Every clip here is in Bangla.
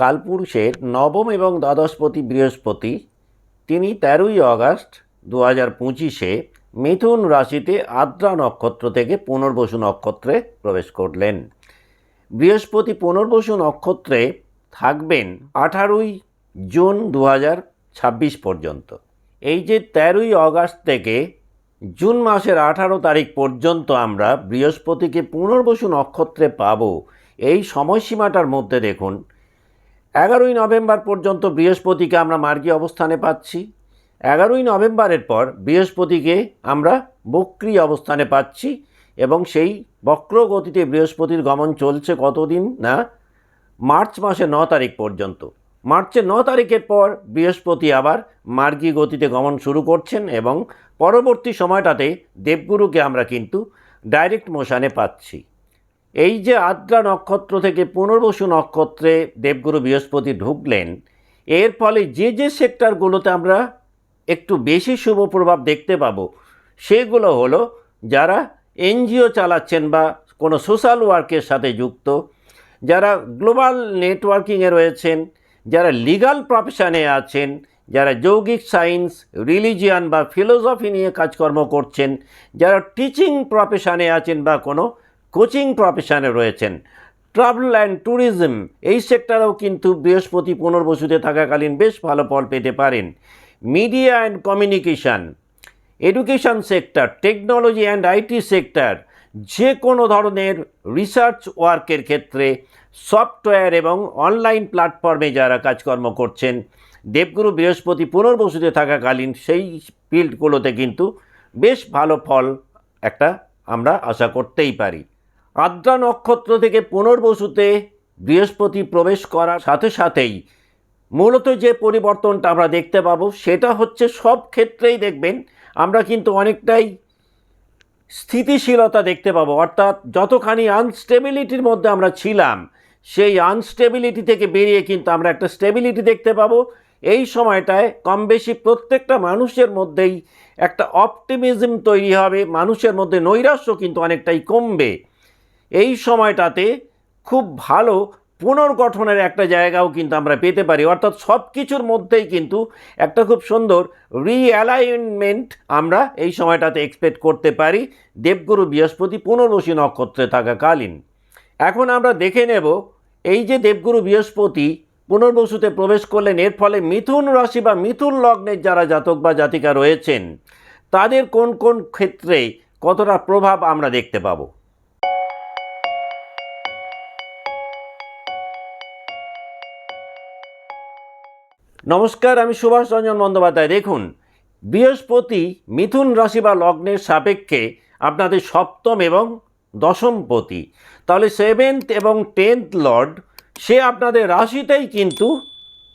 কালপুরুষের নবম এবং দ্বাদশপতি বৃহস্পতি, তিনি তেরোই আগস্ট দু হাজার পঁচিশে মিথুন রাশিতে আদ্রা নক্ষত্র থেকে পুনর্বসু নক্ষত্রে প্রবেশ করলেন। বৃহস্পতি পুনর্বসু নক্ষত্রে থাকবেন আঠারোই জুন দু ছাব্বিশ পর্যন্ত। এই যে তেরোই আগস্ট থেকে জুন মাসের আঠারো তারিখ পর্যন্ত আমরা বৃহস্পতিকে পুনর্বসু নক্ষত্রে পাব, এই সময়সীমাটার মধ্যে দেখুন এগারোই নভেম্বর পর্যন্ত বৃহস্পতিকে আমরা মার্গী অবস্থানে পাচ্ছি। এগারোই নভেম্বরের পর বৃহস্পতিকে আমরা বক্রি অবস্থানে পাচ্ছি এবং সেই বক্র গতিতে বৃহস্পতির গমন চলছে কতদিন না? মার্চ মাসে ন তারিখ পর্যন্ত। মার্চের ন তারিখের পর বৃহস্পতি আবার মার্গী গতিতে গমন শুরু করছেন এবং পরবর্তী সময়টাতে দেবগুরুকে আমরা কিন্তু ডাইরেক্ট মোশানে পাচ্ছি। এই যে আদ্রা নক্ষত্র থেকে পুনর্বসু নক্ষত্রে দেবগুরু বৃহস্পতি ঢুকলেন, এর ফলে যে যে সেক্টরগুলোতে আমরা একটু বেশি শুভ প্রভাব দেখতে পাবো, সেগুলো হলো যারা এনজিও চালাচ্ছেন বা কোনো সোশ্যাল ওয়ার্কের সাথে যুক্ত, যারা গ্লোবাল নেটওয়ার্কিংয়ে রয়েছেন, যারা লিগাল প্রফেশনে আছেন, যারা যৌগিক সায়েন্স, রিলিজিয়ান বা ফিলোসফি নিয়ে কাজকর্ম করছেন, যারা টিচিং প্রফেশনে আছেন বা কোনো কোচিং প্রফেশনে রয়েছেন। ট্রাভেল অ্যান্ড ট্যুরিজম, এই সেক্টরেও কিন্তু বৃহস্পতি পুনর্বসুতে থাকাকালীন বেশ ভালো ফল পেতে পারেন। Media and communication, education sector, technology and IT sector যে কোনো ধরনের রিসার্চ ওয়ার্কের ক্ষেত্রে সফটওয়্যার এবং অনলাইন প্ল্যাটফর্মে যারা কাজকর্ম করছেন, দেবগুরু বৃহস্পতি পুনর্বসুতে থাকাকালীন সেই ফিল্ডগুলোতে কিন্তু বেশ ভালো ফল একটা আমরা আশা করতেই পারি। আদ্রা নক্ষত্র থেকে পুনর্বসুতে বৃহস্পতি প্রবেশ করার সাথে সাথেই মূলত যে পরিবর্তনটা আমরা দেখতে পাবো, সেটা হচ্ছে সব ক্ষেত্রেই দেখবেন আমরা কিন্তু অনেকটাই স্থিতিশীলতা দেখতে পাবো। অর্থাৎ যতখানি আনস্টেবিলিটির মধ্যে আমরা ছিলাম, সেই আনস্টেবিলিটি থেকে বেরিয়ে কিন্তু আমরা একটা স্টেবিলিটি দেখতে পাবো। এই সময়টায় কম বেশি প্রত্যেকটা মানুষের মধ্যেই একটা অপটিমিজম তৈরি হবে, মানুষের মধ্যে নৈরাশ্য কিন্তু অনেকটাই কমবে। এই সময়টাতে খুব ভালো পুনর্গঠনের একটা জায়গাও কিন্তু আমরা পেতে পারি। অর্থাৎ সব কিছুর মধ্যেই কিন্তু একটা খুব সুন্দর রিঅ্যালাইনমেন্ট আমরা এই সময়টাতে এক্সপেক্ট করতে পারি। দেবগুরু বৃহস্পতি পুনর্বসী নক্ষত্রে থাকাকালীন। এখন আমরা দেখে নেব, এই যে দেবগুরু বৃহস্পতি পুনর্বসুতে প্রবেশ করলেন, এর ফলে মিথুন রাশি বা মিথুন লগ্নের যারা জাতক বা জাতিকা রয়েছেন, তাদের কোন কোন ক্ষেত্রে কতটা প্রভাব আমরা দেখতে পাবো? নমস্কার, আমি সুভাষ রঞ্জন বন্দ্যোপাধ্যায়। দেখুন, বৃহস্পতি মিথুন রাশি বা লগ্নের সাপেক্ষে আপনাদের সপ্তম এবং দশমপতি তাহলে সেভেন্থ এবং টেন্থ লর্ড সে আপনাদের রাশিতেই কিন্তু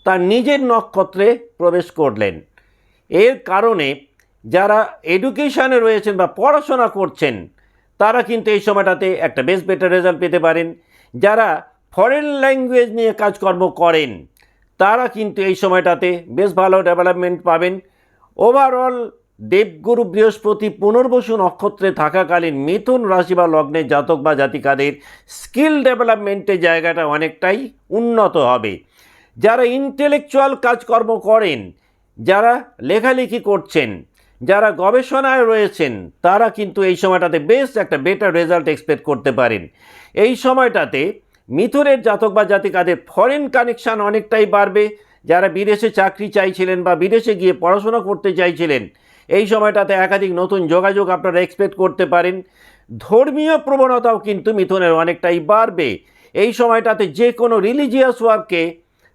তার নিজের নক্ষত্রে প্রবেশ করলেন। এর কারণে যারা এডুকেশানে রয়েছেন বা পড়াশোনা করছেন, তারা কিন্তু এই সময়টাতে একটা বেশ বেটার রেজাল্ট পেতে পারেন। যারা ফরেন ল্যাঙ্গুয়েজ নিয়ে কাজকর্ম করেন তারা কিন্তু এই সময়টাতে বেশ ভালো ডেভেলপমেন্ট পাবেন। ওভারঅল দেবগুরু বৃহস্পতি পুনর্বসু নক্ষত্রে থাকাকালীন মিথুন রাশি বা লগ্নের জাতক বা জাতিকাদের স্কিল ডেভেলপমেন্টের জায়গাটা অনেকটাই উন্নত হবে। যারা ইন্টেলেকচুয়াল কাজকর্ম করেন, যারা লেখালেখি করছেন, যারা গবেষণায় রয়েছেন, তারা কিন্তু এই সময়টাতে বেশ একটা বেটার রেজাল্ট এক্সপেক্ট করতে পারেন। এই সময়টাতে মিথুনের জাতক বা জাতিকাদের ফরেন কানেকশান অনেকটাই বাড়বে। যারা বিদেশে চাকরি চাইছিলেন বা বিদেশে গিয়ে পড়াশোনা করতে চাইছিলেন, এই সময়টাতে একাধিক নতুন যোগাযোগ আপনারা এক্সপেক্ট করতে পারেন। ধর্মীয় প্রবণতাও কিন্তু মিথুনের অনেকটাই বাড়বে। এই সময়টাতে যে কোনো রিলিজিয়াস ওয়ার্কে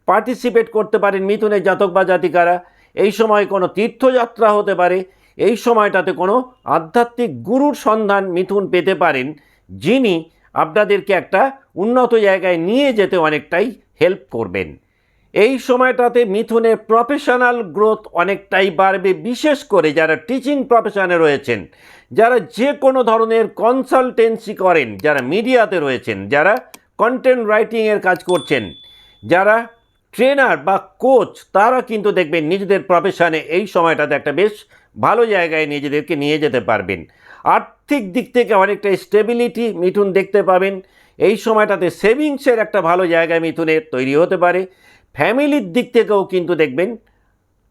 পার্টিসিপেট করতে পারেন মিথুনের জাতক বা জাতিকারা। এই সময় কোনো তীর্থযাত্রা হতে পারে। এই সময়টাতে কোনো আধ্যাত্মিক গুরুর সন্ধান মিথুন পেতে পারেন, যিনি আপনাদেরকে একটা উন্নত জায়গায় নিয়ে যেতে অনেকটাই হেল্প করবেন। এই সময়টাতে মিথুনের প্রফেশনাল গ্রোথ অনেকটাই বাড়বে, বিশেষ করে যারা টিচিং প্রফেশনে রয়েছেন, যারা যে কোনো ধরনের কনসালটেন্সি করেন, যারা মিডিয়াতে রয়েছেন, যারা কন্টেন্ট রাইটিংয়ের কাজ করছেন, যারা ট্রেনার বা কোচ তারা কিন্তু দেখবেন নিজেদের প্রফেশনে এই সময়টাতে একটা বেশ ভালো জায়গায় নিজেদেরকে নিয়ে যেতে পারবেন। আর্থিক দিক থেকে অনেকটা স্টেবিলিটি মিঠুন দেখতে পাবেন। এই সময়টাতে সেভিংসের একটা ভালো জায়গা মিথুনের তৈরি হতে পারে। ফ্যামিলির দিক থেকেও কিন্তু দেখবেন,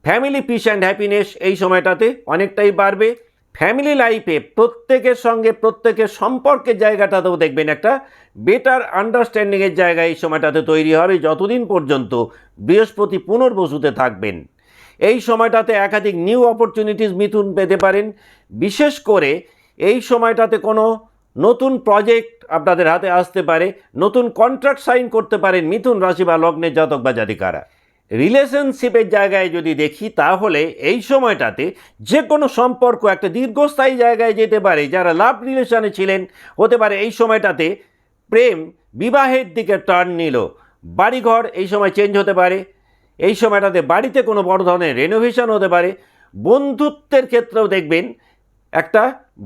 ফ্যামিলি পিস অ্যান্ড হ্যাপিনেস এই সময়টাতে অনেকটাই বাড়বে। ফ্যামিলি লাইফে প্রত্যেকের সঙ্গে প্রত্যেকের সম্পর্কের জায়গাটাতেও দেখবেন একটা বেটার আন্ডারস্ট্যান্ডিংয়ের জায়গা এই সময়টাতে তৈরি হবে, যতদিন পর্যন্ত বৃহস্পতি পুনর্বসুতে থাকবেন। এই সময়টাতে একাধিক নিউ অপরচুনিটিস মিথুন পেতে পারেন। বিশেষ করে এই সময়টাতে কোনো নতুন প্রজেক্ট আপনাদের হাতে আসতে পারে, নতুন কন্ট্রাক্ট সাইন করতে পারেন মিথুন রাশি বা লগ্নের জাতক বা জাতিকারা। রিলেশনশিপের জায়গায় যদি দেখি, তাহলে এই সময়টাতে যে কোনো সম্পর্ক একটা দীর্ঘস্থায়ী জায়গায় যেতে পারে, যারা লাভ রিলেশনে ছিলেন, হতে পারে এই সময়টাতে প্রেম বিবাহের দিকে টার্ন নিল, বাড়িঘর এই সময় চেঞ্জ হতে পারে, এই সময়টাতে বাড়িতে কোনো বড় ধরনের রেনোভেশন হতে পারে, বন্ধুত্বের ক্ষেত্রেও দেখবেন একটা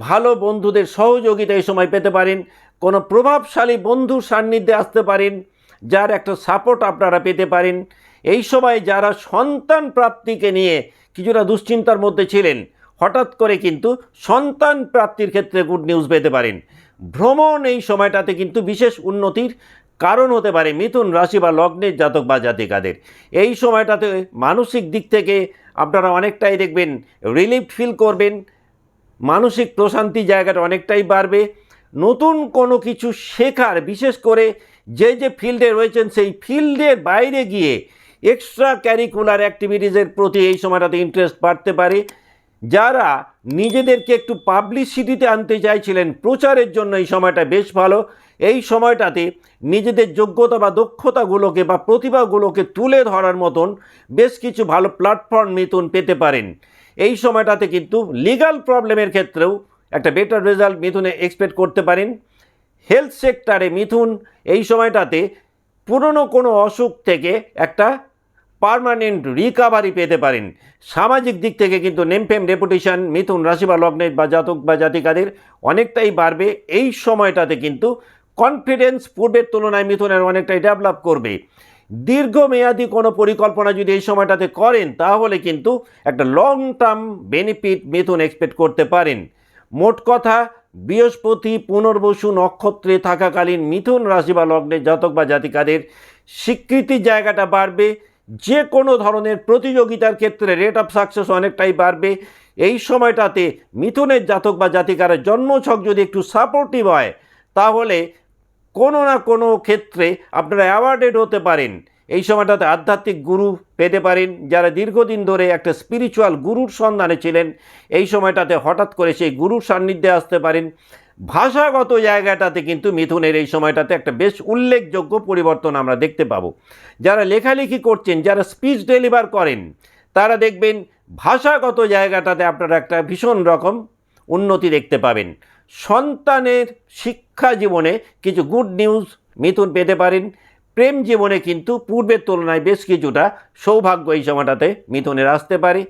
ভালো বন্ধুদের সহযোগিতা এই সময় পেতে পারেন, কোনো প্রভাবশালী বন্ধুর সান্নিধ্যে আসতে পারেন, যার একটা সাপোর্ট আপনারা পেতে পারেন। এই সময় যারা সন্তান প্রাপ্তিকে নিয়ে কিছুটা দুশ্চিন্তার মধ্যে ছিলেন, হঠাৎ করে কিন্তু সন্তান প্রাপ্তির ক্ষেত্রে গুড নিউজ পেতে পারেন। ভ্রমণ এই সময়টাতে কিন্তু বিশেষ উন্নতির কারণ হতে পারে মিথুন রাশি বা লগ্নের জাতক বা জাতিকাদের। এই সময়টাতে মানসিক দিক থেকে আপনারা অনেকটাই দেখবেন রিলিফ ফিল করবেন মানসিক প্রশান্তি জায়গাটা অনেকটাই বাড়বে। নতুন কোনো কিছু শেখার, বিশেষ করে যে যে ফিল্ডে রয়েছেন, সেই ফিল্ডের বাইরে গিয়ে এক্সট্রা ক্যারিকুলার অ্যাক্টিভিটিসের প্রতি এই সময়টাতে ইন্টারেস্ট বাড়তে পারে। যারা নিজেদেরকে একটু পাবলিসিটিতে আনতে চাইছিলেন, প্রচারের জন্য এই সময়টা বেশ ভালো। এই সময়টাতে নিজেদের যোগ্যতা বা দক্ষতাগুলোকে বা প্রতিভাগুলোকে তুলে ধরার মতন বেশ কিছু ভালো প্ল্যাটফর্ম মিথুন পেতে পারেন। এই সময়টাতে কিন্তু লিগাল প্রবলেমের ক্ষেত্রেও একটা বেটার রেজাল্ট মিথুনে এক্সপেক্ট করতে পারেন। হেলথ সেক্টরে মিথুন এই সময়টাতে পুরনো কোনো অসুখ থেকে একটা পার্মানেন্ট রিকাভারি পেতে পারেন। সামাজিক দিক থেকে কিন্তু নেমফেম রেপুটেশন মিথুন রাশি বা লগ্নের বা জাতক বা জাতিকাদের অনেকটাই বাড়বে। এই সময়টাতে কিন্তু কনফিডেন্স পূর্বের তুলনায় মিথুনের অনেকটাই ডেভেলপ করবে। দীর্ঘমেয়াদী কোনো পরিকল্পনা যদি এই সময়টাতে করেন, তাহলে কিন্তু একটা long term benefit Mithun expect করতে পারেন। মোট কথা, বৃহস্পতি পুনর্বসু নক্ষত্রে থাকাকালীন মিথুন রাশি বা লগ্নের জাতক বা জাতিকাদের স্বীকৃতির জায়গাটা বাড়বে। যে কোনো ধরনের প্রতিযোগিতার ক্ষেত্রে রেট অফ সাকসেস অনেকটাই বাড়বে। এই সময়টাতে মিথুনের জাতক বা জাতিকারা জন্মছক যদি একটু সাপোর্টিভ হয়, তাহলে কোনো না কোনো ক্ষেত্রে আপনারা অ্যাওয়ার্ডেড হতে পারেন। এই সময়টাতে আধ্যাত্মিক গুরু পেতে পারেন, যারা দীর্ঘদিন ধরে একটা স্পিরিচুয়াল গুরুর সন্ধানে ছিলেন, এই সময়টাতে হঠাৎ করে সেই গুরুর সান্নিধ্যে আসতে পারেন। ভাষাগত জায়গাটাতে কিন্তু মিথুনের এই সময়টাতে একটা বেশ উল্লেখযোগ্য পরিবর্তন আমরা দেখতে পাবো। যারা লেখালেখি করছেন, যারা স্পিচ ডেলিভার করেন, তারা দেখবেন ভাষাগত জায়গাটাতে আপনারা একটা ভীষণ রকম উন্নতি দেখতে পাবেন। সন্তানের শিক্ষা জীবনে কিছু গুড নিউজ মিথুন পেতে পারেন। প্রেম জীবনে কিন্তু পূর্বের তুলনায় বেশ কিছুটা সৌভাগ্য এই সময়টাতে মিথুনের আসতে পারে।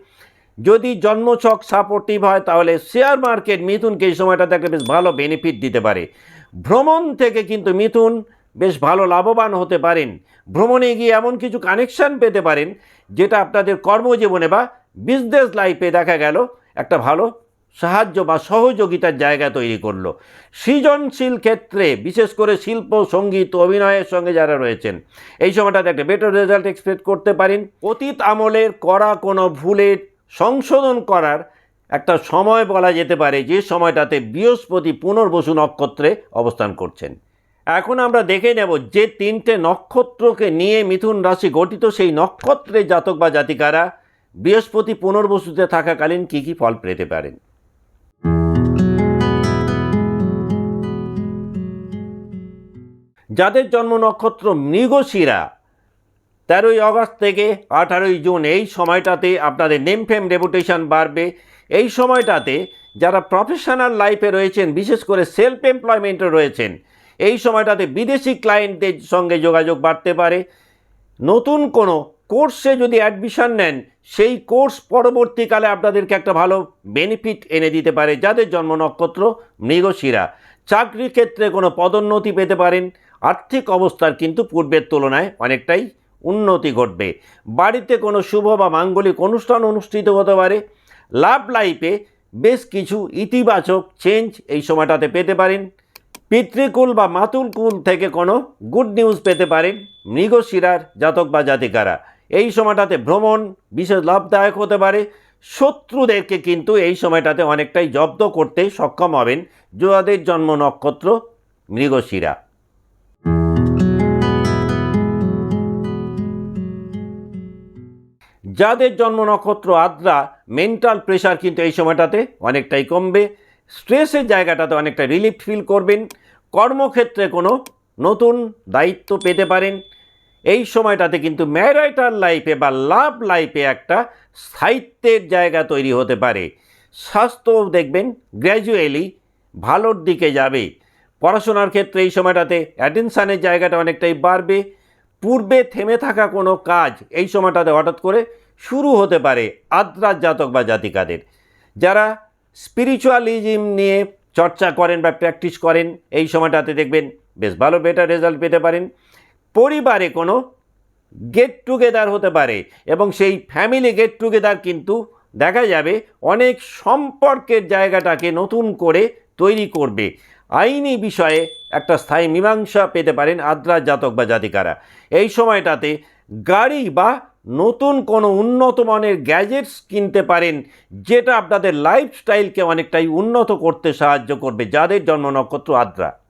যদি জন্মছক সাপোর্টিভ হয়, তাহলে শেয়ার মার্কেট মিথুনকে এই সময়টাতে একটা বেশ ভালো বেনিফিট দিতে পারে। ভ্রমণ থেকে কিন্তু মিথুন বেশ ভালো লাভবান হতে পারেন। ভ্রমণে গিয়ে এমন কিছু কানেকশান পেতে পারেন, যেটা আপনাদের কর্মজীবনে বা বিজনেস লাইফে দেখা গেল একটা ভালো সাহায্য বা সহযোগিতার জায়গা তৈরি করল। সৃজনশীল ক্ষেত্রে, বিশেষ করে শিল্প, সংগীত, অভিনয়ের সঙ্গে যারা রয়েছেন, এই সময়টাতে একটা বেটার রেজাল্ট এক্সপেক্ট করতে পারেন। অতীত আমলের করা কোনো ভুলের সংশোধন করার একটা সময় বলা যেতে পারে, যে সময়টাতে বৃহস্পতি পুনর্বসু নক্ষত্রে অবস্থান করছেন। এখন আমরা দেখে নেব যে তিনটে নক্ষত্রকে নিয়ে মিথুন রাশি গঠিত সেই নক্ষত্রের জাতক বা জাতিকারা বৃহস্পতি পুনর্বসুতে থাকাকালীন কী কী ফল পেতে পারেন। যাদের জন্ম নক্ষত্র মৃগশিরা, তেরোই আগস্ট থেকে আঠারোই জুন, এই সময়টাতে আপনাদের নেম ফেম রেপুটেশন বাড়বে। এই সময়টাতে যারা প্রফেশনাল লাইফে রয়েছেন, বিশেষ করে সেলফ এমপ্লয়মেন্টে রয়েছেন, এই সময়টাতে বিদেশি ক্লায়েন্টদের সঙ্গে যোগাযোগ বাড়তে পারে। নতুন কোনো কোর্সে যদি অ্যাডমিশন নেন, সেই কোর্স পরবর্তীকালে আপনাদেরকে একটা ভালো বেনিফিট এনে দিতে পারে, যাদের জন্ম নক্ষত্র মৃগশিরা। চাকরির ক্ষেত্রে কোনো পদোন্নতি পেতে পারেন আর্থিক অবস্থার কিন্তু পূর্বের তুলনায় অনেকটাই উন্নতি ঘটবে। বাড়িতে কোনো শুভ বা মাঙ্গলিক অনুষ্ঠান অনুষ্ঠিত হতে পারে। লাভ লাইফে বেশ কিছু ইতিবাচক চেঞ্জ এই সময়টাতে পেতে পারেন। পিতৃকুল বা মাতুলকুল থেকে কোনো গুড নিউজ পেতে পারেন মৃগশিরার জাতক বা জাতিকারা। এই সময়টাতে ভ্রমণ বিশেষ লাভদায়ক হতে পারে। শত্রুদেরকে কিন্তু এই সময়টাতে অনেকটাই জব্দ করতে সক্ষম হবেন যাদের জন্ম নক্ষত্র মৃগশিরা। যাদের জন্ম নক্ষত্র আদ্রা মেন্টাল প্রেশার কিন্তু এই সময়টাতে অনেকটাই কমবে। স্ট্রেসের জায়গাটাতে অনেকটা রিলিফ ফিল করবেন। কর্মক্ষেত্রে কোনো নতুন দায়িত্ব পেতে পারেন। এই সময়টাতে কিন্তু ম্যারাইটাল লাইফে বা লাভ লাইফে একটা স্থায়িত্বের জায়গা তৈরি হতে পারে। স্বাস্থ্য দেখবেন গ্র্যাজুয়ালি ভালোর দিকে যাবে। পড়াশোনার ক্ষেত্রে এই সময়টাতে অ্যাটেনশানের জায়গাটা অনেকটাই বাড়বে। পূর্বে থেমে থাকা কোনো কাজ এই সময়টাতে হঠাৎ করে শুরু হতে পারে আদ্রার জাতক বা জাতিকাদের। যারা স্পিরিচুয়ালিজম নিয়ে চর্চা করেন বা প্র্যাকটিস করেন, এই সময়টাতে দেখবেন বেশ ভালো বেটার রেজাল্ট পেতে পারেন। পরিবারে কোনো গেট টুগেদার হতে পারে এবং সেই ফ্যামিলি গেট টুগেদার কিন্তু দেখা যাবে অনেক সম্পর্কের জায়গাটাকে নতুন করে তৈরি করবে। আইনি বিষয়ে একটা স্থায়ী মীমাংসা পেতে পারেন আদ্রার জাতক বা জাতিকারা। এই সময়টাতে গাড়ি বা নতুন কোনো উন্নত মানের গ্যাজেটস কিনতে পারেন, যেটা আপনাদের লাইফস্টাইলকে অনেকটাই উন্নত করতে সাহায্য করবে। যাদের জন্ম নক্ষত্র আদ্রা।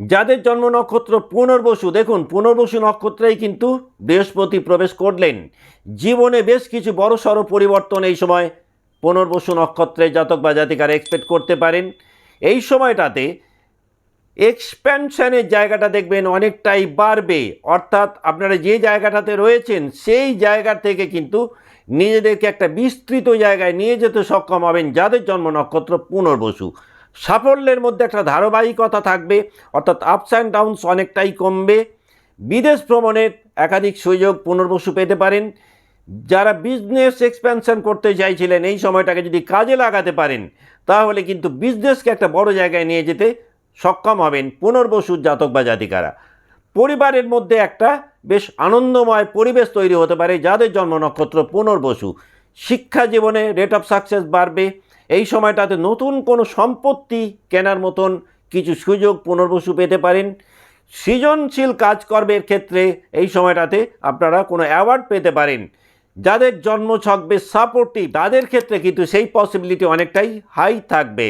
যাদের জন্ম নক্ষত্র পুনর্বসু, দেখুন, পুনর্বসু নক্ষত্রেই কিন্তু বৃহস্পতি প্রবেশ করলেন। জীবনে বেশ কিছু বড় সড়ো পরিবর্তন এই সময় পুনর্বসু নক্ষত্রে জাতক বা জাতিকারা এক্সপেক্ট করতে পারেন। এই সময়টাতে এক্সপ্যানশনের জায়গাটা দেখবেন অনেকটাই বাড়বে। অর্থাৎ আপনারা যে জায়গাটাতে রয়েছেন, সেই জায়গা থেকে কিন্তু নিজেদেরকে একটা বিস্তৃত জায়গায় নিয়ে যেতে সক্ষম হবেন যাদের জন্ম নক্ষত্র পুনর্বসু। সাফল্যের মধ্যে একটা ধারাবাহিকতা থাকবে, অর্থাৎ আপস অ্যান্ড ডাউনস অনেকটাই কমবে। বিদেশ ভ্রমণের একাধিক সুযোগ পুনর্বসু পেতে পারেন। যারা বিজনেস এক্সপ্যানশন করতে চাইছিলেন, এই সময়টাকে যদি কাজে লাগাতে পারেন, তাহলে কিন্তু বিজনেসকে একটা বড় জায়গায় নিয়ে যেতে সক্ষম হবেন পুনর্বসুর জাতক বা জাতিকারা। পরিবারের মধ্যে একটা বেশ আনন্দময় পরিবেশ তৈরি হতে পারে, যাদের জন্ম নক্ষত্র পুনর্বসু। শিক্ষা জীবনে রেট অফ সাকসেস বাড়বে। এই সময়টাতে নতুন কোনো সম্পত্তি কেনার মতন কিছু সুযোগ পুনর্বসু পেতে পারেন। সৃজনশীল কাজকর্মের ক্ষেত্রে এই সময়টাতে আপনারা কোনো অ্যাওয়ার্ড পেতে পারেন। যাদের জন্ম বেশ সাপোর্টিভ তাদের ক্ষেত্রে কিন্তু সেই পসিবিলিটি অনেকটাই হাই থাকবে।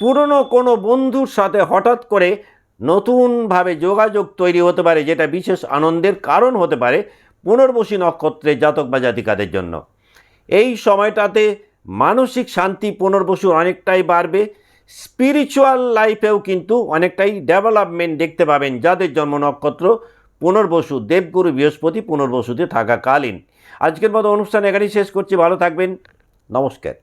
পুরনো কোনো বন্ধুর সাথে হঠাৎ করে নতুনভাবে যোগাযোগ তৈরি হতে পারে, যেটা বিশেষ আনন্দের কারণ হতে পারে পুনর্বসী নক্ষত্রের জাতক বা জাতিকাদের জন্য। এই সময়টাতে মানসিক শান্তি পুনর্বসু অনেকটাই বাড়বে। স্পিরিচুয়াল লাইফেও কিন্তু অনেকটাই ডেভেলপমেন্ট দেখতে পাবেন যাদের জন্ম নক্ষত্র পুনর্বসু, দেবগুরু বৃহস্পতি পুনর্বসুতে থাকাকালীন। আজকের মতো অনুষ্ঠান এখানেই শেষ করছি, ভালো থাকবেন, নমস্কার।